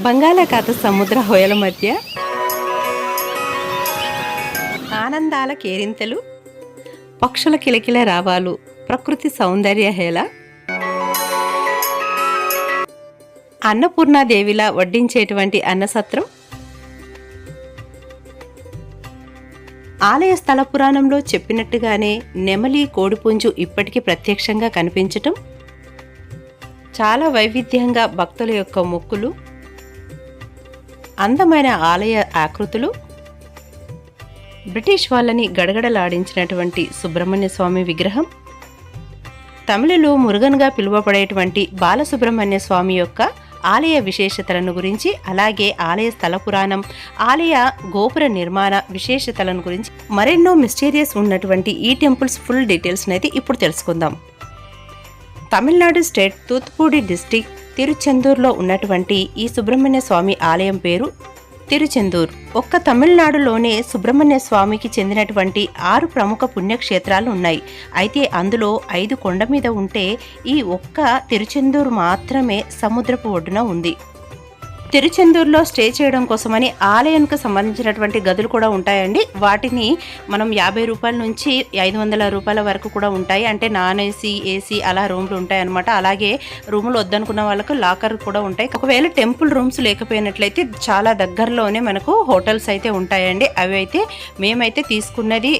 బంగాళాఖాత సముద్ర హోయల మధ్య ఆనందాల కేరింతలు పక్షుల కిలకిల రావాలు ప్రకృతి సౌందర్య హేళ అన్నపూర్ణాదేవిలా వడ్డించేటువంటి అన్నసత్రం ఆలయ స్థల పురాణంలో చెప్పినట్టుగానే నెమలి కోడిపుంజు ఇప్పటికీ ప్రత్యక్షంగా కనిపించటం చాలా వైవిధ్యంగా భక్తుల యొక్క మొక్కులు అందమైన ఆలయ ఆకృతులు బ్రిటిష్ వాళ్ళని గడగడలాడించినటువంటి సుబ్రహ్మణ్య స్వామి విగ్రహం తమిళలో మురుగన్గా పిలువబడేటువంటి బాలసుబ్రహ్మణ్య స్వామి యొక్క ఆలయ విశేషతలను గురించి అలాగే ఆలయ స్థల పురాణం ఆలయ గోపుర నిర్మాణ విశేషతలను గురించి మరెన్నో మిస్టీరియస్ ఉన్నటువంటి ఈ టెంపుల్స్ ఫుల్ డీటెయిల్స్ అయితే ఇప్పుడు తెలుసుకుందాం. తమిళనాడు స్టేట్ తూత్పూడి డిస్టిక్ తిరుచెందూర్లో ఉన్నటువంటి ఈ సుబ్రహ్మణ్య స్వామి ఆలయం పేరు తిరుచెందూర్. ఒక్క తమిళనాడులోనే సుబ్రహ్మణ్య స్వామికి చెందినటువంటి ఆరు ప్రముఖ పుణ్యక్షేత్రాలు ఉన్నాయి. అయితే అందులో ఐదు కొండ మీద ఉంటే ఈ ఒక్క తిరుచెందూర్ మాత్రమే సముద్రపు ఒడ్డున ఉంది. తిరుచెందూరులో స్టే చేయడం కోసమని ఆలయానికి సంబంధించినటువంటి గదులు కూడా ఉంటాయండి. వాటిని మనం యాభై రూపాయల నుంచి ఐదు వందల రూపాయల వరకు కూడా ఉంటాయి. అంటే నాన్ ఏసీ ఏసీ అలా రూమ్లు ఉంటాయి అనమాట అలాగే రూములు వద్దనుకున్న వాళ్ళకు లాకర్ కూడా ఉంటాయి. ఒకవేళ టెంపుల్ రూమ్స్ లేకపోయినట్లయితే చాలా దగ్గరలోనే మనకు హోటల్స్ అయితే ఉంటాయండి. అవి అయితే మేమైతే తీసుకున్నది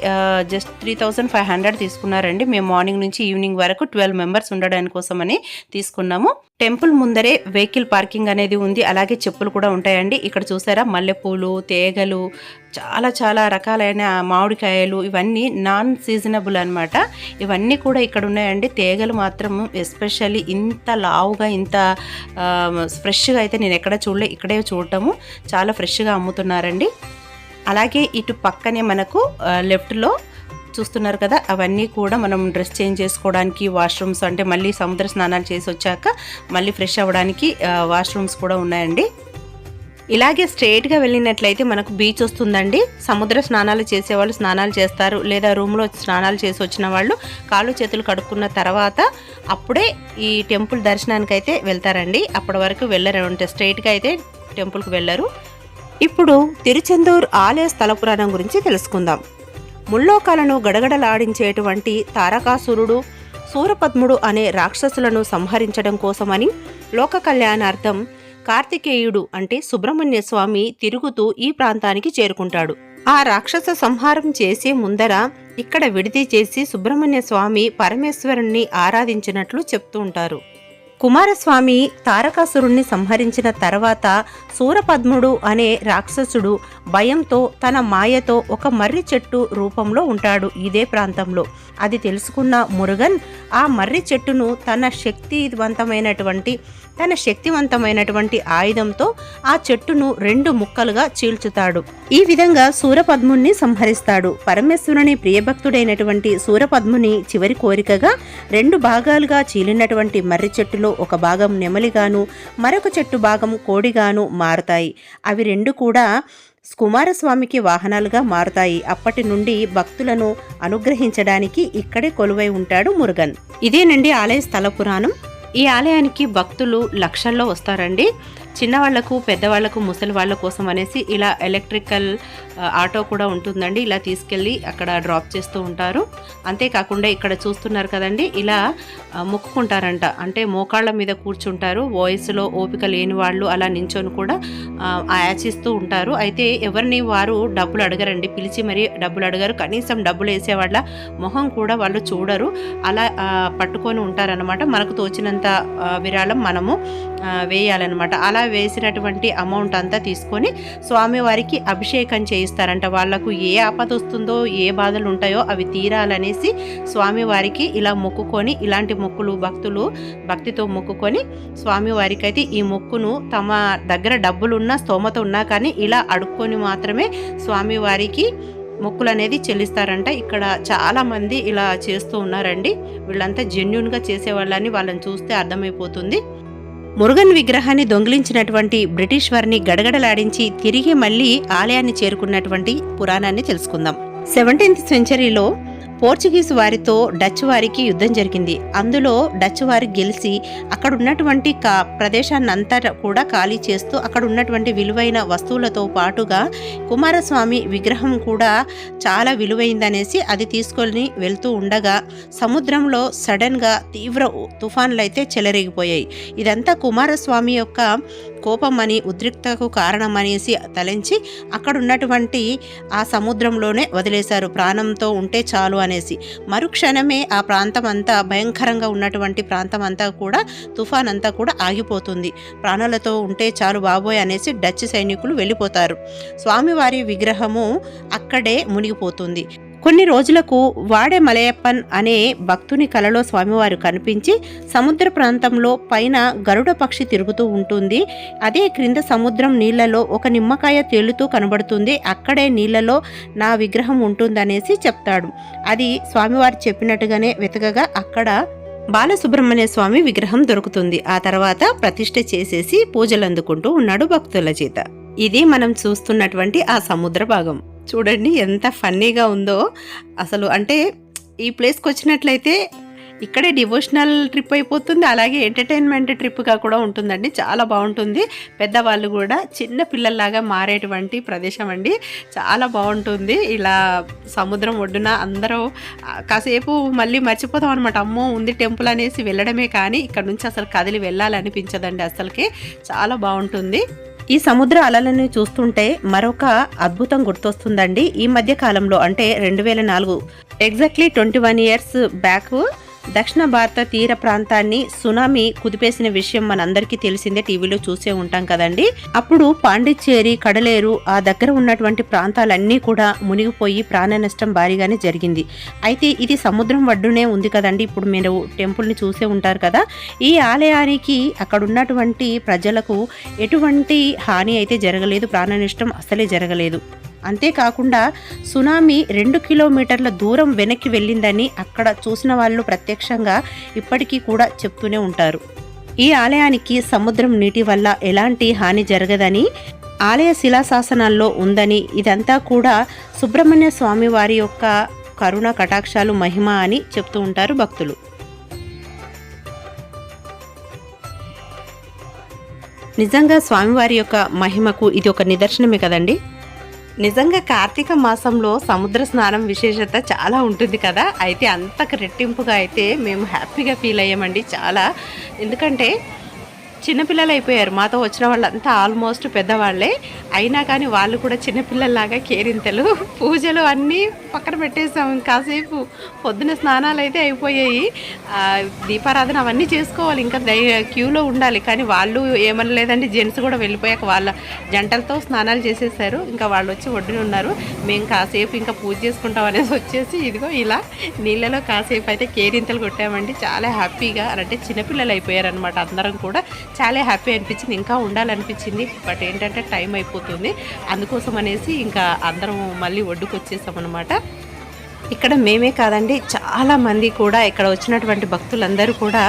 just three thousand five hundred తీసుకున్నారండి. మేము మార్నింగ్ నుంచి ఈవినింగ్ వరకు ట్వెల్వ్ మెంబర్స్ ఉండడానికి కోసమని తీసుకున్నాము. టెంపుల్ ముందరే వెహికల్ పార్కింగ్ అనేది ఉంది. అలాగే చెప్పులు కూడా ఉంటాయండి. ఇక్కడ చూసారా? మల్లెపూలు తేగలు చాలా చాలా రకాలైన మామిడికాయలు ఇవన్నీ నాన్ సీజనబుల్ అన్నమాట. ఇవన్నీ కూడా ఇక్కడ ఉన్నాయండి. తేగలు మాత్రం ఎస్పెషల్లీ ఇంత లావుగా ఇంత ఫ్రెష్గా అయితే నేను ఎక్కడ చూడలే ఇక్కడే చూడటము. చాలా ఫ్రెష్గా అమ్ముతున్నారండి. అలాగే ఇటు పక్కనే మనకు లెఫ్ట్లో చూస్తున్నారు కదా అవన్నీ కూడా మనం డ్రెస్ చేంజ్ చేసుకోవడానికి వాష్రూమ్స్ అంటే మళ్ళీ సముద్ర స్నానాలు చేసి వచ్చాక మళ్ళీ ఫ్రెష్ అవ్వడానికి వాష్రూమ్స్ కూడా ఉన్నాయండి. ఇలాగే స్ట్రైట్గా వెళ్ళినట్లయితే మనకు బీచ్ వస్తుందండి. సముద్ర స్నానాలు చేసేవాళ్ళు స్నానాలు చేస్తారు లేదా రూమ్లో స్నానాలు చేసి వచ్చిన వాళ్ళు కాళ్ళు చేతులు కడుక్కున్న తర్వాత అప్పుడే ఈ టెంపుల్ దర్శనానికి అయితే వెళ్తారండి. అప్పటి వరకు వెళ్ళరు అంటే స్ట్రైట్గా అయితే టెంపుల్కి వెళ్ళరు. ఇప్పుడు తిరుచెందూర్ ఆలయ స్థల పురాణం గురించి తెలుసుకుందాం. ముల్లోకాలను గడగడలాడించేటువంటి తారకాసురుడు సూరపద్ముడు అనే రాక్షసులను సంహరించడం కోసమని లోక కళ్యాణార్థం కార్తికేయుడు అంటే సుబ్రహ్మణ్య స్వామి తిరుగుతూ ఈ ప్రాంతానికి చేరుకుంటాడు. ఆ రాక్షస సంహారం చేసే ముందర ఇక్కడ విడిది చేసి సుబ్రహ్మణ్య స్వామి పరమేశ్వరుణ్ణి ఆరాధించినట్లు చెప్తూ ఉంటారు. కుమారస్వామి తారకాసురుణ్ణి సంహరించిన తర్వాత సూరపద్ముడు అనే రాక్షసుడు భయంతో తన మాయతో ఒక మర్రి చెట్టు రూపంలో ఉంటాడు ఇదే ప్రాంతంలో. అది తెలుసుకున్న మురుగన్ ఆ మర్రి చెట్టును తన శక్తివంతమైనటువంటి తన శక్తివంతమైనటువంటి ఆయుధంతో ఆ చెట్టును రెండు ముక్కలుగా చీల్చుతాడు. ఈ విధంగా సూరపద్ముని సంహరిస్తాడు. పరమేశ్వరుని ప్రియభక్తుడైనటువంటి సూరపద్ముని చివరి కోరికగా రెండు భాగాలుగా చీలినటువంటి మర్రి చెట్టులో ఒక భాగం నెమలిగాను మరొక చెట్టు భాగం కోడిగాను మారుతాయి. అవి రెండు కూడా కుమారస్వామికి వాహనాలుగా మారుతాయి. అప్పటి నుండి భక్తులను అనుగ్రహించడానికి ఇక్కడే కొలువై ఉంటాడు మురుగన్. ఇదేనండి ఆలయ స్థల పురాణం. ఈ ఆలయానికి భక్తులు లక్షల్లో వస్తారండి. చిన్నవాళ్ళకు పెద్దవాళ్ళకు ముసలి వాళ్ళ కోసం అనేసి ఇలా ఎలక్ట్రికల్ ఆటో కూడా ఉంటుందండి. ఇలా తీసుకెళ్ళి అక్కడ డ్రాప్ చేస్తూ ఉంటారు. అంతేకాకుండా ఇక్కడ చూస్తున్నారు కదండి ఇలా మొక్కుకుంటారంట. అంటే మోకాళ్ళ మీద కూర్చుంటారు. వాయిస్లో ఓపిక లేని వాళ్ళు అలా నించొని కూడా యాచిస్తూ ఉంటారు. అయితే ఎవరిని వారు డబ్బులు అడగరండి. పిలిచి మరీ డబ్బులు అడగరు. కనీసం డబ్బులు వేసేవాళ్ళ మొహం కూడా వాళ్ళు చూడరు. అలా పట్టుకొని ఉంటారనమాట మనకు తోచినంత విరాళం మనము వేయాలన్నమాట. అలా వేసినటువంటి అమౌంట్ అంతా తీసుకొని స్వామివారికి అభిషేకం చేయిస్తారంట. వాళ్ళకు ఏ ఆపద వస్తుందో ఏ బాధలు ఉంటాయో అవి తీరాలనేసి స్వామివారికి ఇలా మొక్కుకొని ఇలాంటి మొక్కులు భక్తులు భక్తితో మొక్కుకొని స్వామివారికి అయితే ఈ మొక్కును తమ దగ్గర డబ్బులున్నా స్తోమత ఉన్నా కానీ ఇలా అడుక్కొని మాత్రమే స్వామివారికి మొక్కులు అనేది చెల్లిస్తారంట. ఇక్కడ చాలామంది ఇలా చేస్తూ ఉన్నారండి. వీళ్ళంతా జెన్యున్గా చేసేవాళ్ళని వాళ్ళని చూస్తే అర్థమైపోతుంది. మురుగన్ విగ్రహాన్ని దొంగిలించినటువంటి బ్రిటిష్ వారిని గడగడలాడించి తిరిగి మళ్ళీ ఆలయాన్ని చేరుకున్నటువంటి పురాణాన్ని తెలుసుకుందాం. సెవెంటీన్త్ సెంచరీలో పోర్చుగీస్ వారితో డచ్ వారికి యుద్ధం జరిగింది. అందులో డచ్ వారు గెలిచి అక్కడ ఉన్నటువంటి కా ప్రదేశాన్నంతా కూడా ఖాళీ చేస్తూ అక్కడ ఉన్నటువంటి విలువైన వస్తువులతో పాటుగా కుమారస్వామి విగ్రహం కూడా చాలా విలువైందనేసి అది తీసుకొని వెళ్తూ ఉండగా సముద్రంలో సడన్గా తీవ్ర తుఫాన్లు అయితే చెలరేగిపోయాయి. ఇదంతా కుమారస్వామి యొక్క కోపం అని ఉద్రిక్తకు కారణమనేసి తలంచి అక్కడున్నటువంటి ఆ సముద్రంలోనే వదిలేశారు. ప్రాణంతో ఉంటే చాలు అనేసి. మరుక్షణమే ఆ ప్రాంతం అంతా భయంకరంగా ఉన్నటువంటి ప్రాంతం అంతా కూడా తుఫాన్ అంతా కూడా ఆగిపోతుంది. ప్రాణాలతో ఉంటే చాలు బాబోయ్ అనేసి డచ్ సైనికులు వెళ్ళిపోతారు. స్వామివారి విగ్రహము అక్కడే మునిగిపోతుంది. కొన్ని రోజులకు వాడే మలయప్పన్ అనే భక్తుని కలలో స్వామివారు కనిపించి సముద్ర ప్రాంతంలో పైన గరుడ పక్షి తిరుగుతూ ఉంటుంది. అదే క్రింద సముద్రం నీళ్ళలో ఒక నిమ్మకాయ తేలుతూ కనబడుతుంది. అక్కడే నీళ్ళలో నా విగ్రహం ఉంటుందనేసి చెప్తాడు. అది స్వామివారు చెప్పినట్టుగానే వెతకగా అక్కడ బాలసుబ్రహ్మణ్య స్వామి విగ్రహం దొరుకుతుంది. ఆ తర్వాత ప్రతిష్ఠ చేసేసి పూజలు అందుకుంటూ ఉన్నాడు భక్తుల చేత. ఇది మనం చూస్తున్నటువంటి ఆ సముద్ర భాగం. చూడండి ఎంత ఫన్నీగా ఉందో. అసలు అంటే ఈ ప్లేస్కి వచ్చినట్లయితే ఇక్కడే డివోషనల్ ట్రిప్ అయిపోతుంది అలాగే ఎంటర్టైన్మెంట్ ట్రిప్గా కూడా ఉంటుందండి. చాలా బాగుంటుంది. పెద్దవాళ్ళు కూడా చిన్న పిల్లల్లాగా మారేటువంటి ప్రదేశం అండి. చాలా బాగుంటుంది. ఇలా సముద్రం ఒడ్డున అందరూ కాసేపు మళ్ళీ మర్చిపోతాం అనమాట అమ్మో ఉంది టెంపుల్ అనేసి వెళ్ళడమే కానీ ఇక్కడ నుంచి అసలు కదిలి వెళ్ళాలనిపించదండి అసలుకి చాలా బాగుంటుంది. ఈ సముద్ర అలలను చూస్తుంటే మరొక అద్భుతం గుర్తొస్తుందండి. ఈ మధ్య కాలంలో అంటే రెండు వేల నాలుగు exactly twenty one years back దక్షిణ భారత తీర ప్రాంతాన్ని సునామీ కుదిపేసిన విషయం మనందరికీ తెలిసిందే టీవీలో చూసే ఉంటాం కదండి. అప్పుడు పాండిచ్చేరి కడలేరు ఆ దగ్గర ఉన్నటువంటి ప్రాంతాలన్నీ కూడా మునిగిపోయి ప్రాణ నష్టం భారీగానే జరిగింది. అయితే ఇది సముద్రం ఒడ్డునే ఉంది కదండి. ఇప్పుడు మీరు టెంపుల్ని చూసే ఉంటారు కదా. ఈ ఆలయానికి అక్కడ ఉన్నటువంటి ప్రజలకు ఎటువంటి హాని అయితే జరగలేదు ప్రాణ నష్టం అసలే జరగలేదు. అంతేకాకుండా సునామీ రెండు కిలోమీటర్ల దూరం వెనక్కి వెళ్ళిందని అక్కడ చూసిన వాళ్ళు ప్రత్యక్షంగా ఇప్పటికీ కూడా చెప్తూనే ఉంటారు. ఈ ఆలయానికి సముద్రం నీటి వల్ల ఎలాంటి హాని జరగదని ఆలయ శిలాశాసనాల్లో ఉందని ఇదంతా కూడా సుబ్రహ్మణ్య స్వామి వారి యొక్క కరుణ కటాక్షాలు మహిమ అని చెప్తూ ఉంటారు భక్తులు. నిజంగా స్వామివారి యొక్క మహిమకు ఇది ఒక నిదర్శనమే కదండి? నిజంగా కార్తీక మాసంలో సముద్ర స్నానం విశేషత చాలా ఉంటుంది కదా? అయితే అంతకు రెట్టింపుగా అయితే మేము హ్యాపీగా ఫీల్ అయ్యామండి చాలా. ఎందుకంటే చిన్నపిల్లలు అయిపోయారు. మాతో వచ్చిన వాళ్ళంతా ఆల్మోస్ట్ పెద్దవాళ్ళే. అయినా కానీ వాళ్ళు కూడా చిన్నపిల్లల్లాగా కేరింతలు. పూజలు అన్నీ పక్కన పెట్టేసాం కాసేపు పొద్దున స్నానాలు అయితే అయిపోయాయి. దీపారాధన అవన్నీ చేసుకోవాలి. ఇంకా దై క్యూలో ఉండాలి. కానీ వాళ్ళు ఏమనలేదండి. జెంట్స్ కూడా వెళ్ళిపోయాక వాళ్ళ జంటలతో స్నానాలు చేసేసారు ఇంకా వాళ్ళు వచ్చి ఒడ్డున ఉన్నారు. మేము కాసేపు ఇంకా పూజ చేసుకుంటాం అనేసి వచ్చేసి ఇదిగో ఇలా నీళ్ళలో కాసేపు అయితే కేరింతలు కొట్టామండి. చాలా హ్యాపీగా అంటే చిన్నపిల్లలు అయిపోయారు అనమాట అందరం కూడా. చాలా హ్యాపీ అనిపించింది ఇంకా ఉండాలనిపించింది బట్ ఏంటంటే టైం అయిపోతుంది. అందుకోసం అనేసి ఇంకా అందరం మళ్ళీ ఒడ్డుకు వచ్చేసామన్నమాట అనమాట ఇక్కడ మేమే కాదండి చాలా మంది కూడా ఇక్కడ వచ్చినటువంటి భక్తులందరూ కూడా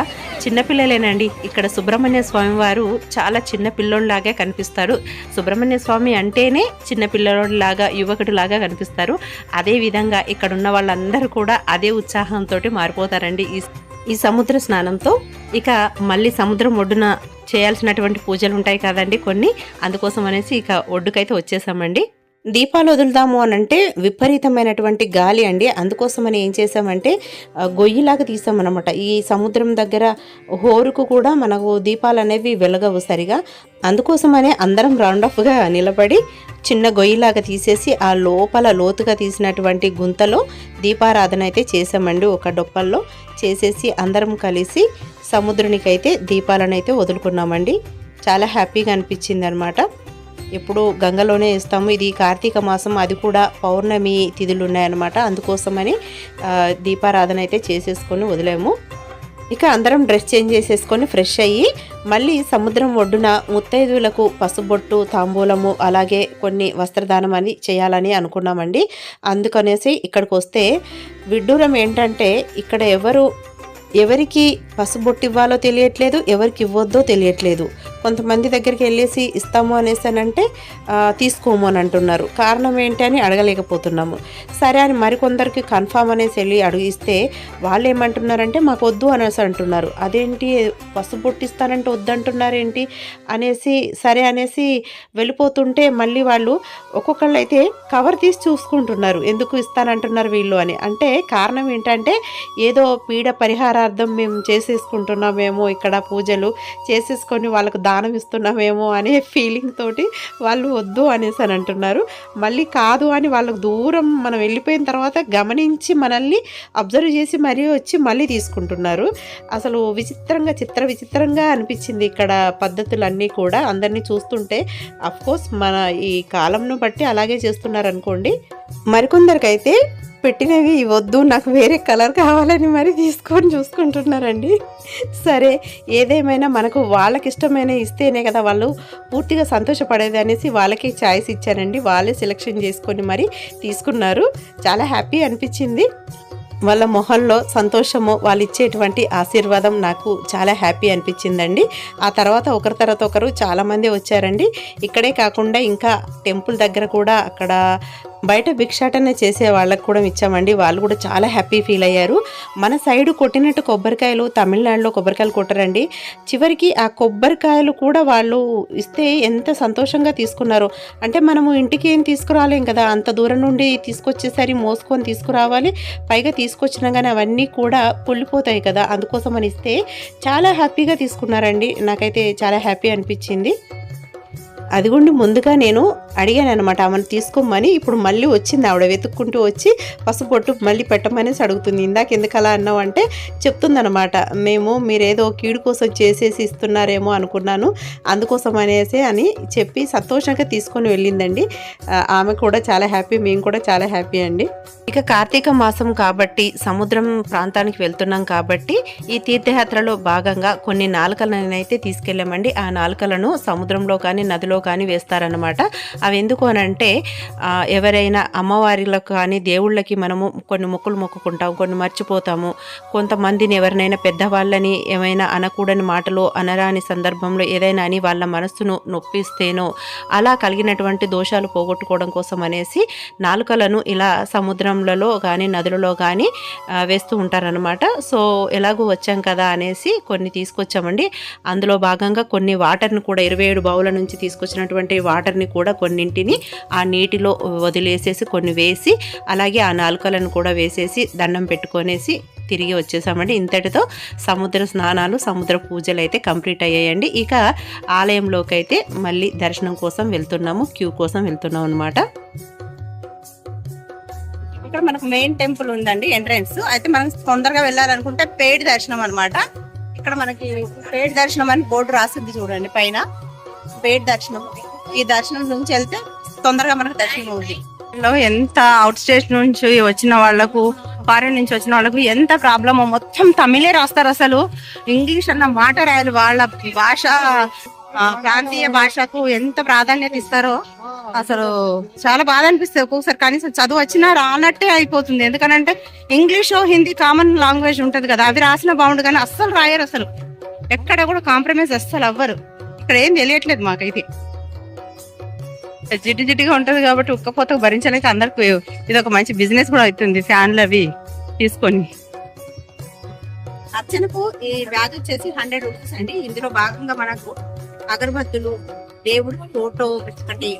చిన్నపిల్లలేనండి. ఇక్కడ సుబ్రహ్మణ్య స్వామి వారు చాలా చిన్న పిల్లోడిలాగే కనిపిస్తారు. సుబ్రహ్మణ్య స్వామి అంటేనే చిన్న పిల్లోడిలాగా యువకుడిలాగా కనిపిస్తారు. అదే విధంగా ఇక్కడ ఉన్న వాళ్ళందరూ కూడా అదే ఉత్సాహంతో మారిపోతారండి. ఈ ఈ సముద్ర స్నానంతో ఇక మళ్ళీ సముద్రం ఒడ్డున చేయాల్సినటువంటి పూజలు ఉంటాయి కదండి కొన్ని. అందుకోసం అనేసి ఇక ఒడ్డుకైతే వచ్చేసామండి. దీపాలు వదులుదాము అని అంటే విపరీతమైనటువంటి గాలి అండి. అందుకోసమని ఏం చేసామంటే గొయ్యిలాగా తీసామన్నమాట. ఈ సముద్రం దగ్గర హోరుకు కూడా మనకు దీపాలు అనేవి వెలగవు సరిగా. అందుకోసమనే అందరం రౌండ్ ఆఫ్గా నిలబడి చిన్న గొయ్యిలాగా తీసేసి ఆ లోపల లోతుగా తీసినటువంటి గుంతలో దీపారాధన అయితే చేసామండి ఒక డొప్పల్లో. చేసేసి అందరం కలిసి సముద్రునికైతే దీపాలను అయితే వదులుకున్నామండి. చాలా హ్యాపీగా అనిపించింది అనమాట ఎప్పుడు గంగలోనే వేస్తాము ఇది కార్తీక మాసం అది కూడా పౌర్ణమి తిథులు ఉన్నాయన్నమాట. అందుకోసమని దీపారాధన అయితే చేసేసుకొని వదిలేము. ఇక అందరం డ్రెస్ చేంజ్ చేసేసుకొని ఫ్రెష్ అయ్యి మళ్ళీ సముద్రం ఒడ్డున ముత్తైదువులకు పసుబొట్టు తాంబూలము అలాగే కొన్ని వస్త్రదానం అని చేయాలని అనుకున్నామండి. అందుకనేసి ఇక్కడికి వస్తే విడ్డూరం ఏంటంటే ఇక్కడ ఎవరు ఎవరికి పసుబొట్టు ఇవ్వాలో తెలియట్లేదు ఎవరికి ఇవ్వద్దో తెలియట్లేదు. కొంతమంది దగ్గరికి వెళ్ళేసి ఇస్తాము అనేసి అని అంటే తీసుకోము అని అంటున్నారు. కారణం ఏంటి అని అడగలేకపోతున్నాము. సరే అని మరికొందరికి కన్ఫామ్ అనేసి వెళ్ళి అడిగిస్తే వాళ్ళు ఏమంటున్నారంటే మాకు వద్దు అనేసి అంటున్నారు. అదేంటి? పసుబొట్టు పుట్టిస్తానంటే వద్దంటున్నారేంటి అనేసి సరే అనేసి వెళ్ళిపోతుంటే మళ్ళీ వాళ్ళు ఒక్కొక్కళ్ళు అయితే కవర్ తీసి చూసుకుంటున్నారు. ఎందుకు ఇస్తానంటున్నారు వీళ్ళు? అని. అంటే కారణం ఏంటంటే ఏదో పీడ పరిహారార్థం మేము చేసేసుకుంటున్నామేమో ఇక్కడ పూజలు చేసేసుకొని వాళ్ళకు దానం ఇస్తున్నామేమో అనే ఫీలింగ్ తోటి వాళ్ళు వద్దు అనేసి అని అంటున్నారు. మళ్ళీ కాదు అని వాళ్ళకు దూరం మనం వెళ్ళిపోయిన తర్వాత గమనించి మనల్ని అబ్జర్వ్ చేసి మరీ వచ్చి మళ్ళీ తీసుకుంటున్నారు. అసలు విచిత్రంగా చిత్ర విచిత్రంగా అనిపించింది ఇక్కడ పద్ధతులన్నీ కూడా. అందరినీ చూస్తుంటే అఫ్కోర్స్ మన ఈ కాలంను బట్టి అలాగే చేస్తున్నారు అనుకోండి మరికొందరికైతే పెట్టినవి ఇవ్వద్దు నాకు వేరే కలర్ కావాలని మరి తీసుకొని చూసుకుంటున్నారండి. సరే ఏదేమైనా మనకు వాళ్ళకి ఇష్టమైన ఇస్తేనే కదా వాళ్ళు పూర్తిగా సంతోషపడేది అనేసి వాళ్ళకి ఛాయిస్ ఇచ్చానండి వాళ్ళే సెలెక్షన్ చేసుకొని మరి తీసుకున్నారు. చాలా హ్యాపీ అనిపించింది. వాళ్ళ మొహంలో సంతోషము వాళ్ళు ఇచ్చేటువంటి ఆశీర్వాదం నాకు చాలా హ్యాపీ అనిపించిందండి. ఆ తర్వాత ఒకరి తర్వాత ఒకరు చాలామంది వచ్చారండి. ఇక్కడే కాకుండా ఇంకా టెంపుల్ దగ్గర కూడా అక్కడ బయట భిక్షాటన చేసే వాళ్ళకు కూడా ఇచ్చామండి. వాళ్ళు కూడా చాలా హ్యాపీ ఫీల్ అయ్యారు. మన సైడ్ కొట్టినట్టు కొబ్బరికాయలు తమిళనాడులో కొబ్బరికాయలు కొట్టరండి. చివరికి ఆ కొబ్బరికాయలు కూడా వాళ్ళు ఇస్తే ఎంత సంతోషంగా తీసుకున్నారు. అంటే మనము ఇంటికి ఏం తీసుకురాలేం కదా. అంత దూరం నుండి తీసుకొచ్చేసరి మోసుకొని తీసుకురావాలి. పైగా తీసుకొచ్చినా కానీ అవన్నీ కూడా పుల్లిపోతాయి కదా. అందుకోసం అని ఇస్తే చాలా హ్యాపీగా తీసుకున్నారండి. నాకైతే చాలా హ్యాపీ అనిపించింది. అదిగోండి ముందుగా నేను అడిగాను అనమాట ఆమెను తీసుకోమని ఇప్పుడు మళ్ళీ వచ్చింది ఆవిడ వెతుక్కుంటూ వచ్చి పసుపొట్టు మళ్ళీ పెట్టమనేసి అడుగుతుంది. ఇందాక ఎందుకు అలా అన్నావంటే చెప్తుందనమాట మేము మీరేదో కీడు కోసం చేసేసి ఇస్తున్నారేమో అనుకున్నాను అందుకోసం అనేసి అని చెప్పి సంతోషంగా తీసుకొని వెళ్ళిందండి. ఆమె కూడా చాలా హ్యాపీ మేము కూడా చాలా హ్యాపీ అండి. ఇక కార్తీక మాసం కాబట్టి సముద్రం ప్రాంతానికి వెళ్తున్నాం కాబట్టి ఈ తీర్థయాత్రలో భాగంగా కొన్ని నాలుకలను అయితే తీసుకెళ్ళామండి. ఆ నాలుకలను సముద్రంలో కానీ నదిలో కానీ వేస్తారనమాట అవి ఎందుకు అని అంటే ఎవరైనా అమ్మవారిలకు కానీ దేవుళ్ళకి మనము కొన్ని మొక్కులు మొక్కుకుంటాం కొన్ని మర్చిపోతాము. కొంతమందిని ఎవరినైనా పెద్దవాళ్ళని ఏమైనా అనకూడని మాటలు అనరాని సందర్భంలో ఏదైనా అని వాళ్ళ మనస్సును నొప్పిస్తేనో అలా కలిగినటువంటి దోషాలు పోగొట్టుకోవడం కోసం అనేసి నాలుకలను ఇలా సముద్రంలలో కానీ నదులలో కానీ వేస్తూ ఉంటారనమాట సో ఎలాగో వచ్చాం కదా అనేసి కొన్ని తీసుకొచ్చామండి. అందులో భాగంగా కొన్ని వాటర్ని కూడా ఇరవై ఏడు బావుల నుంచి తీసుకొచ్చి. వచ్చినటువంటి వాటర్ని కూడా కొన్నింటిని ఆ నీటిలో వదిలేసేసి కొన్ని వేసి అలాగే ఆ నాలుకలను కూడా వేసేసి దండం పెట్టుకొనేసి తిరిగి వచ్చేసామండి. ఇంతటితో సముద్ర స్నానాలు సముద్ర పూజలు అయితే కంప్లీట్ అయ్యాయండి. ఇక ఆలయంలోకి అయితే మళ్ళీ దర్శనం కోసం వెళ్తున్నాము క్యూ కోసం వెళ్తున్నాం అనమాట ఇక్కడ మనకు మెయిన్ టెంపుల్ ఉందండి ఎంట్రన్స్. అయితే మనం తొందరగా వెళ్ళాలనుకుంటే పేడ్ దర్శనం అనమాట ఇక్కడ మనకి పేడ్ దర్శనం అని బోర్డు రాసింది చూడండి పైన. పేడ్ దర్శనం. ఈ దర్శనం నుంచి వెళ్తే తొందరగా మనకు దర్శనం అవుతుంది ఎంత అవుట్ స్టేట్ నుంచి వచ్చిన వాళ్ళకు ఫారెన్ నుంచి వచ్చిన వాళ్ళకు ఎంత ప్రాబ్లమో మొత్తం తమిళే రాస్తారు అసలు. ఇంగ్లీష్ అన్న మాట రాయాలి వాళ్ళ భాష ప్రాంతీయ భాషకు ఎంత ప్రాధాన్యత ఇస్తారో అసలు చాలా బాధ అనిపిస్తుంది ఒక్కొక్కసారి. కనీసం చదువు వచ్చినా రానట్టే అయిపోతుంది. ఎందుకనంటే ఇంగ్లీష్ హిందీ కామన్ లాంగ్వేజ్ ఉంటుంది కదా. అవి రాసిన బాగుండు కానీ అస్సలు రాయరు అసలు. ఎక్కడ కూడా కాంప్రమైజ్ అస్సలు అవ్వరు. ఇక్కడ ఏం తెలియట్లేదు మాకైతే. జిడ్డు జిడ్డుగా ఉంటది కాబట్టి ఉక్కపోత భరించలేక అందరికి ఇది ఒక మంచి బిజినెస్ కూడా అవుతుంది ఫ్యాన్లు అవి తీసుకొని. అర్చనకు ఈ బ్యాగ్ వచ్చేసి హండ్రెడ్ రూపీస్ అండి. ఇందులో భాగంగా మనకు అగరబత్తులు దేవుడి ఫోటో ఒకటి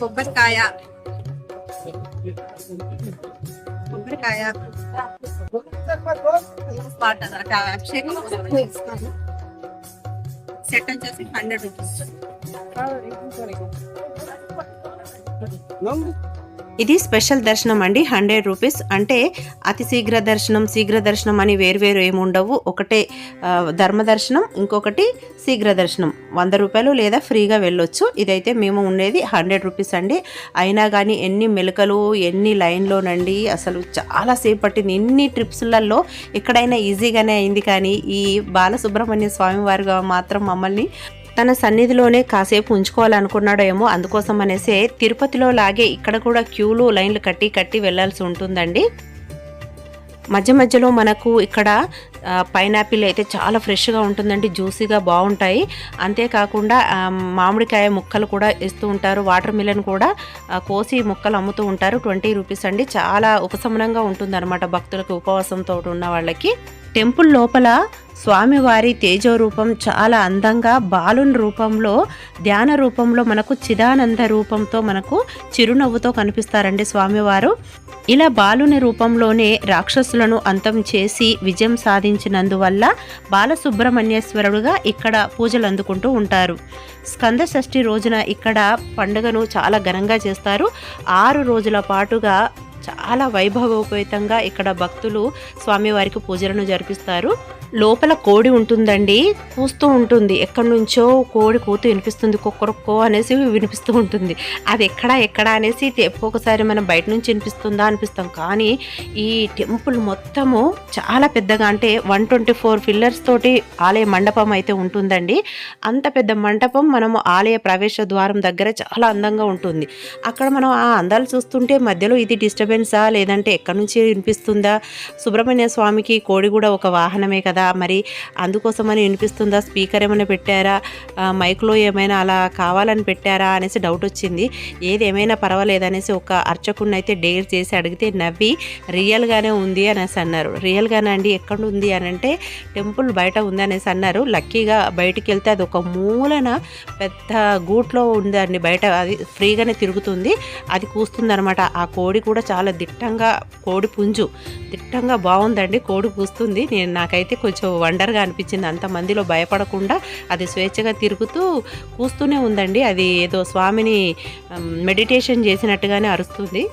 కొబ్బరికాయ కొబ్బరికాయ వాటర్ అభిషేకం. సెట్ వచ్చేసి హండ్రెడ్ రూపీస్. ఇది స్పెషల్ దర్శనం అండి హండ్రెడ్ రూపీస్. అంటే అతి శీఘ్ర దర్శనం శీఘ్ర దర్శనం అని వేరువేరు ఏమి ఉండవు. ఒకటే ధర్మ దర్శనం ఇంకొకటి శీఘ్ర దర్శనం. వంద రూపాయలు లేదా ఫ్రీగా వెళ్ళొచ్చు. ఇదైతే మేము ఉండేది హండ్రెడ్ రూపీస్ అండి. అయినా కానీ ఎన్ని మెలకలు ఎన్ని లైన్లోనండి అసలు చాలాసేపు పట్టింది. ఎన్ని ట్రిప్స్లలో ఎక్కడైనా ఈజీగానే అయింది కానీ ఈ బాలసుబ్రహ్మణ్య స్వామి వారిగా మాత్రం మమ్మల్ని తన సన్నిధిలోనే కాసేపు ఉంచుకోవాలనుకున్నాడో ఏమో అందుకోసం అనేసి తిరుపతిలో లాగే ఇక్కడ కూడా క్యూలు లైన్లు కట్టి కట్టి వెళ్ళాల్సి ఉంటుందండి. మధ్య మధ్యలో మనకు ఇక్కడ పైనాపిల్ అయితే చాలా ఫ్రెష్గా ఉంటుందండి జ్యూసీగా బాగుంటాయి. అంతేకాకుండా మామిడికాయ ముక్కలు కూడా ఇస్తూ ఉంటారు. వాటర్ మిలన్ కూడా కోసి ముక్కలు అమ్ముతూ ఉంటారు. ట్వంటీ రూపీస్ అండి. చాలా ఉపశమనంగా ఉంటుందన్నమాట భక్తులకు ఉపవాసంతో ఉన్న వాళ్ళకి. టెంపుల్ లోపల స్వామివారి తేజో రూపం చాలా అందంగా బాలుని రూపంలో ధ్యాన రూపంలో మనకు చిదానంద రూపంతో మనకు చిరునవ్వుతో కనిపిస్తారండి స్వామివారు. ఇలా బాలుని రూపంలోనే రాక్షసులను అంతం చేసి విజయం సాధించినందువల్ల బాలసుబ్రహ్మణ్యేశ్వరుడుగా ఇక్కడ పూజలు అందుకుంటూ ఉంటారు. స్కంద షష్ఠి రోజున ఇక్కడ పండుగను చాలా ఘనంగా చేస్తారు. ఆరు రోజుల పాటుగా చాలా వైభవోపేతంగా ఇక్కడ భక్తులు స్వామివారికి పూజలను జరిపిస్తారు. లోపల కోడి ఉంటుందండి. కూస్తూ ఉంటుంది. ఎక్కడి నుంచో కోడి కూతూ వినిపిస్తుంది. కుక్కరొక్కో అనేసి వినిపిస్తూ ఉంటుంది. అది ఎక్కడ ఎక్కడ అనేసి ఒక్కొక్కసారి మనం బయట నుంచి వినిపిస్తుందా అనిపిస్తాం. కానీ ఈ టెంపుల్ మొత్తము చాలా పెద్దగా అంటే వన్ ట్వంటీ ఫోర్ పిల్లర్స్ తోటి ఆలయ మండపం అయితే ఉంటుందండి. అంత పెద్ద మండపం మనము ఆలయ ప్రవేశ ద్వారం దగ్గర చాలా అందంగా ఉంటుంది. అక్కడ మనం ఆ అందాలు చూస్తుంటే మధ్యలో ఇది డిస్టర్బెన్సా లేదంటే ఎక్కడి నుంచి వినిపిస్తుందా? సుబ్రహ్మణ్య స్వామికి కోడి కూడా ఒక వాహనమే కదా మరి అందుకోసమని వినిపిస్తుందా? స్పీకర్ ఏమైనా పెట్టారా? మైక్లో ఏమైనా అలా కావాలని పెట్టారా? అనేసి డౌట్ వచ్చింది. ఏది ఏమైనా పర్వాలేదు అనేసి ఒక అర్చకుడిని అయితే డేర్ చేసి అడిగితే నవ్వి రియల్గానే ఉంది అనేసి అన్నారు. రియల్గానే అండి ఎక్కడ ఉంది అని అంటే టెంపుల్ బయట ఉంది అనేసి అన్నారు. లక్కీగా బయటికి వెళ్తే అది ఒక మూలన పెద్ద గూట్లో ఉందండి. బయట అది ఫ్రీగానే తిరుగుతుంది. అది కూస్తుంది అనమాట ఆ కోడి కూడా చాలా దిట్టంగా కోడి పుంజు దిట్టంగా బాగుందండి. కోడి కూస్తుంది నేను నాకైతే కొంచెం వండర్గా అనిపించింది. అంతమందిలో భయపడకుండా అది స్వేచ్ఛగా తిరుగుతూ కూస్తూనే ఉందండి. అది ఏదో స్వామిని మెడిటేషన్ చేసినట్టుగానే అరుస్తుంది.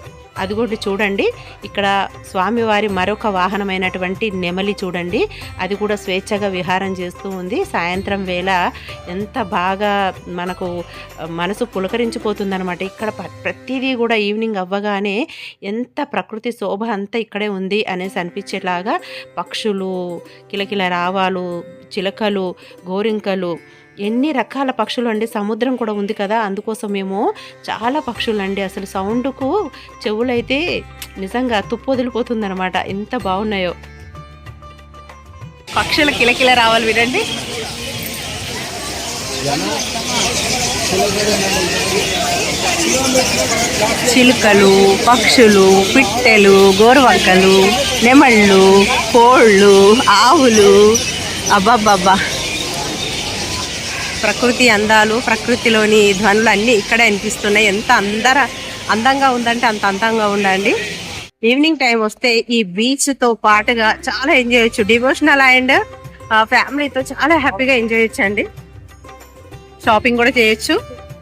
అది కూడా చూడండి. ఇక్కడ స్వామివారి మరొక వాహనమైనటువంటి నెమలి చూడండి. అది కూడా స్వేచ్ఛగా విహారం చేస్తూ ఉంది. సాయంత్రం వేళ ఎంత బాగా మనకు మనసు పులకరించిపోతుందనమాట ఇక్కడ ప్రతిదీ కూడా ఈవినింగ్ అవ్వగానే ఎంత ప్రకృతి శోభ అంతా ఇక్కడే ఉంది అనేసి అనిపించేలాగా పక్షులు కిలకిల రావాలు చిలకలు గోరింకలు ఎన్ని రకాల పక్షులు అండి? సముద్రం కూడా ఉంది కదా అందుకోసం మేము చాలా పక్షులు అండి. అసలు సౌండ్కు చెవులైతే నిజంగా తుప్పు వదిలిపోతుందన్నమాట. ఎంత బాగున్నాయో. పక్షుల కిలకిల రావాలి వినండి. చిలుకలు పక్షులు పిట్టెలు గోరువంకలు నెమళ్ళు కోళ్ళు ఆవులు. అబ్బాబ్బాబ్బా. ప్రకృతి అందాలు ప్రకృతిలోని ధ్వనులు అన్నీ ఇక్కడే అనిపిస్తున్నాయి ఎంత అందర అందంగా ఉందంటే అంత అందంగా ఉండండి. ఈవినింగ్ టైం వస్తే ఈ బీచ్తో పాటుగా చాలా ఎంజాయ్ చేయొచ్చు. డివోషనల్ అండ్ ఫ్యామిలీతో చాలా హ్యాపీగా ఎంజాయ్ చేయొచ్చండి. షాపింగ్ కూడా చేయొచ్చు.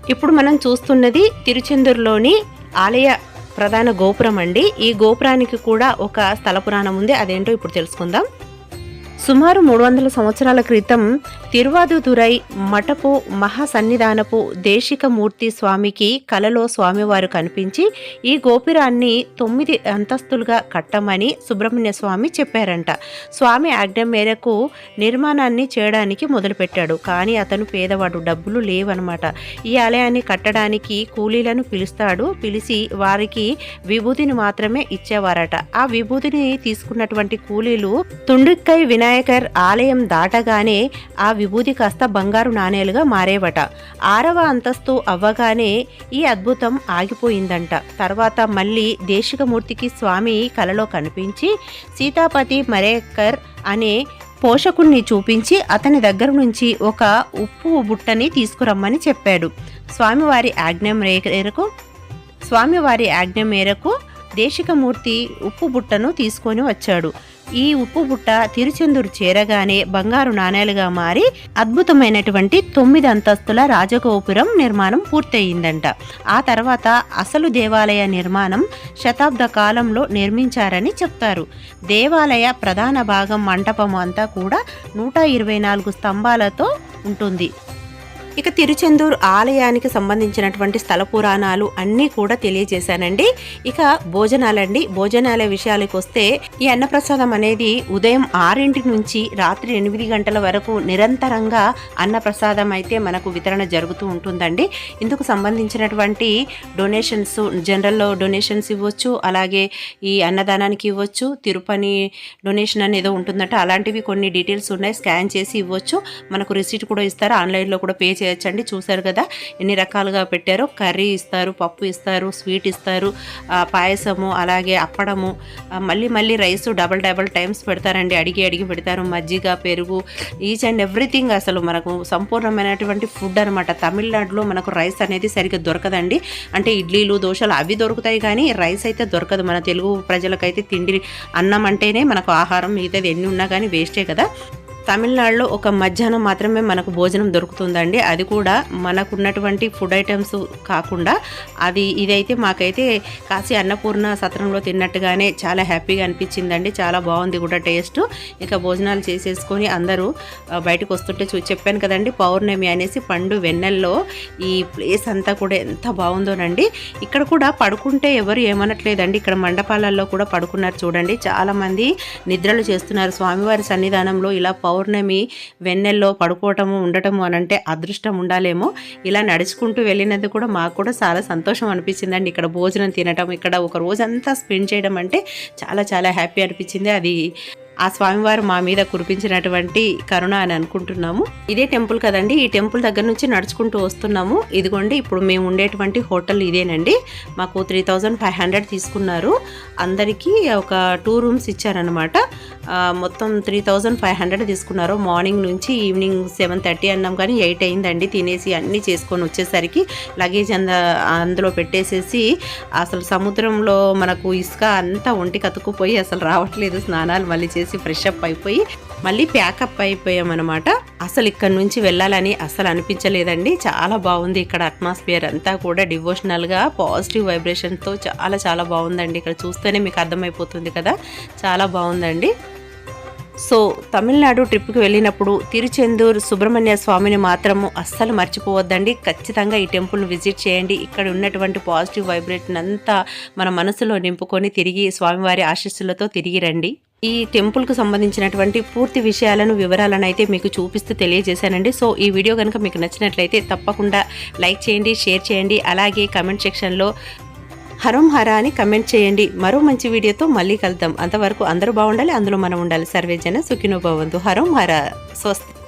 ఇప్పుడు మనం చూస్తున్నది తిరుచెందూరులోని ఆలయ ప్రధాన గోపురం అండి. ఈ గోపురానికి కూడా ఒక స్థల పురాణం ఉంది. అదేంటో ఇప్పుడు తెలుసుకుందాం. సుమారు మూడు వందల సంవత్సరాల క్రితం తిరువాదుదురై మఠపు మహాసన్నిధానపు దేశిక మూర్తి స్వామికి కలలో స్వామివారు కనిపించి ఈ గోపురాన్ని తొమ్మిది అంతస్తులుగా కట్టమని సుబ్రహ్మణ్య స్వామి చెప్పారంట. స్వామి ఆజ్ఞ మేరకు నిర్మాణాన్ని చేయడానికి మొదలుపెట్టాడు. కానీ అతను పేదవాడు డబ్బులు లేవనమాట. ఈ ఆలయాన్ని కట్టడానికి కూలీలను పిలుస్తాడు. పిలిచి వారికి విభూతిని మాత్రమే ఇచ్చేవారట. ఆ విభూతిని తీసుకున్నటువంటి కూలీలు తుండుక్కై వినాయక వినాయకర్ ఆలయం దాటగానే ఆ విభూతి కాస్త బంగారు నాణేలుగా మారేవట. ఆరవ అంతస్తు అవ్వగానే ఈ అద్భుతం ఆగిపోయిందంట. తర్వాత మళ్ళీ దేశికమూర్తికి స్వామి కలలో కనిపించి సీతాపతి మరేకర్ అనే పోషకుణ్ణి చూపించి అతని దగ్గర నుంచి ఒక ఉప్పు బుట్టని తీసుకురమ్మని చెప్పాడు. స్వామివారి ఆజ్ఞ మేరకు స్వామివారి ఆజ్ఞ మేరకు దేశికమూర్తి ఉప్పు బుట్టను తీసుకొని వచ్చాడు. ఈ ఉప్పు బుట్ట తిరుచెందూరు చేరగానే బంగారు నాణేలుగా మారి అద్భుతమైనటువంటి తొమ్మిది అంతస్తుల రాజగోపురం నిర్మాణం పూర్తయిందంట. ఆ తర్వాత అసలు దేవాలయ నిర్మాణం శతాబ్ద కాలంలో నిర్మించారని చెప్తారు. దేవాలయ ప్రధాన భాగం మంటపం అంతా కూడా నూట ఇరవై నాలుగు స్తంభాలతో ఉంటుంది. ఇక తిరుచెందూరు ఆలయానికి సంబంధించినటువంటి స్థల పురాణాలు అన్నీ కూడా తెలియజేశానండి. ఇక భోజనాలండి. భోజనాల విషయాలకు వస్తే ఈ అన్నప్రసాదం అనేది ఉదయం ఆరింటి నుంచి రాత్రి ఎనిమిది గంటల వరకు నిరంతరంగా అన్నప్రసాదం అయితే మనకు వితరణ జరుగుతూ ఉంటుందండి. ఇందుకు సంబంధించినటువంటి డొనేషన్స్ జనరల్లో డొనేషన్స్ ఇవ్వచ్చు అలాగే ఈ అన్నదానానికి ఇవ్వచ్చు తిరుపని డొనేషన్ అనేది ఏదో ఉంటుందంట అలాంటివి కొన్ని డీటెయిల్స్ ఉన్నాయి. స్కాన్ చేసి ఇవ్వచ్చు. మనకు రిసీట్ కూడా ఇస్తారు? ఆన్లైన్లో కూడా పే చేయొచ్చండి చూశారు కదా ఎన్ని రకాలుగా పెట్టారో. కర్రీ ఇస్తారు పప్పు ఇస్తారు స్వీట్ ఇస్తారు పాయసము అలాగే అప్పడము మళ్ళీ మళ్ళీ రైస్ డబల్ డబల్ టైమ్స్ పెడతారండి. అడిగి అడిగి పెడతారు. మజ్జిగ పెరుగు ఈచ్ అండ్ ఎవ్రీథింగ్ అసలు మనకు సంపూర్ణమైనటువంటి ఫుడ్ అనమాట తమిళనాడులో మనకు రైస్ అనేది సరిగ్గా దొరకదండి. అంటే ఇడ్లీలు దోశలు అవి దొరుకుతాయి కానీ రైస్ అయితే దొరకదు. మన తెలుగు ప్రజలకైతే తిండి అన్నం అంటేనే మనకు ఆహారం మిగతాది ఎన్ని ఉన్నా కానీ వేస్టే కదా. తమిళనాడులో ఒక మధ్యాహ్నం మాత్రమే మనకు భోజనం దొరుకుతుందండి. అది కూడా మనకున్నటువంటి ఫుడ్ ఐటమ్స్ కాకుండా అది ఇదైతే మాకైతే కాశీ అన్నపూర్ణ సత్రంలో తిన్నట్టుగానే చాలా హ్యాపీగా అనిపించిందండి. చాలా బాగుంది కూడా టేస్ట్ ఇంకా భోజనాలు చేసేసుకొని అందరూ బయటకు వస్తుంటే చూ చెప్పాను కదండి పౌర్ణమి అనేసి పండు వెన్నెల్లో ఈ ప్లేస్ అంతా కూడా ఎంత బాగుందోనండి. ఇక్కడ కూడా పడుకుంటే ఎవరు ఏమనట్లేదండి. ఇక్కడ మండపాలలో కూడా పడుకున్నారు చూడండి. చాలామంది నిద్రలు చేస్తున్నారు. స్వామివారి సన్నిధానంలో ఇలా పౌర్ణమి వెన్నెల్లో పడుకోవటము ఉండటము అని అంటే అదృష్టం ఉండాలేమో. ఇలా నడుచుకుంటూ వెళ్ళినది కూడా మాకు కూడా చాలా సంతోషం అనిపించిందండి. ఇక్కడ భోజనం తినటం ఇక్కడ ఒక రోజంతా స్పెండ్ చేయడం అంటే చాలా చాలా హ్యాపీ అనిపించింది. అది ఆ స్వామివారు మా మీద కురిపించినటువంటి కరుణ అని అనుకుంటున్నాము. ఇదే టెంపుల్ కదండి ఈ టెంపుల్ దగ్గర నుంచి నడుచుకుంటూ వస్తున్నాము. ఇదిగోండి ఇప్పుడు మేము ఉండేటువంటి హోటల్ ఇదేనండి. మాకు త్రీ థౌజండ్ ఫైవ్ హండ్రెడ్ తీసుకున్నారు. అందరికీ ఒక టూ రూమ్స్ ఇచ్చారనమాట మొత్తం త్రీ థౌజండ్ ఫైవ్ హండ్రెడ్ తీసుకున్నారు. మార్నింగ్ నుంచి ఈవినింగ్ సెవెన్ థర్టీ అన్నాం కానీ ఎయిట్ అయిందండి. తినేసి అన్నీ చేసుకొని వచ్చేసరికి లగేజ్ అంద అందులో పెట్టేసేసి అసలు సముద్రంలో మనకు ఇసుక అంతా ఒంటికి అతుక్కుపోయి అసలు రావట్లేదు. స్నానాలు మళ్ళీ చేసి ఫ్రెష్ అప్ అయిపోయి మళ్ళీ ప్యాకప్ అయిపోయామన్నమాట. అసలు ఇక్కడ నుంచి వెళ్ళాలని అసలు అనిపించలేదండి. చాలా బాగుంది ఇక్కడ అట్మాస్ఫియర్ అంతా కూడా డివోషనల్గా పాజిటివ్ వైబ్రేషన్తో చాలా చాలా బాగుందండి. ఇక్కడ చూస్తేనే మీకు అర్థమైపోతుంది కదా. చాలా బాగుందండి. సో తమిళనాడు ట్రిప్కి వెళ్ళినప్పుడు తిరుచెందూరు సుబ్రహ్మణ్య స్వామిని మాత్రము అస్సలు మర్చిపోవద్దండి. ఖచ్చితంగా ఈ టెంపుల్ని విజిట్ చేయండి. ఇక్కడ ఉన్నటువంటి పాజిటివ్ వైబ్రేషన్ అంతా మన మనసులో నింపుకొని తిరిగి స్వామివారి ఆశీస్సులతో తిరిగి రండి. ఈ టెంపుల్కు సంబంధించినటువంటి పూర్తి విషయాలను వివరాలను అయితే మీకు చూపిస్తూ తెలియజేశానండి. సో ఈ వీడియో కనుక మీకు నచ్చినట్లయితే తప్పకుండా లైక్ చేయండి షేర్ చేయండి. అలాగే కమెంట్ సెక్షన్లో హరం హర అని కమెంట్ చేయండి. మరో మంచి వీడియోతో మళ్ళీ కలుద్దాం. అంతవరకు అందరూ బాగుండాలి అందులో మనం ఉండాలి. సర్వేజన సుఖినో భవంతు. హరం హర. స్వస్తి.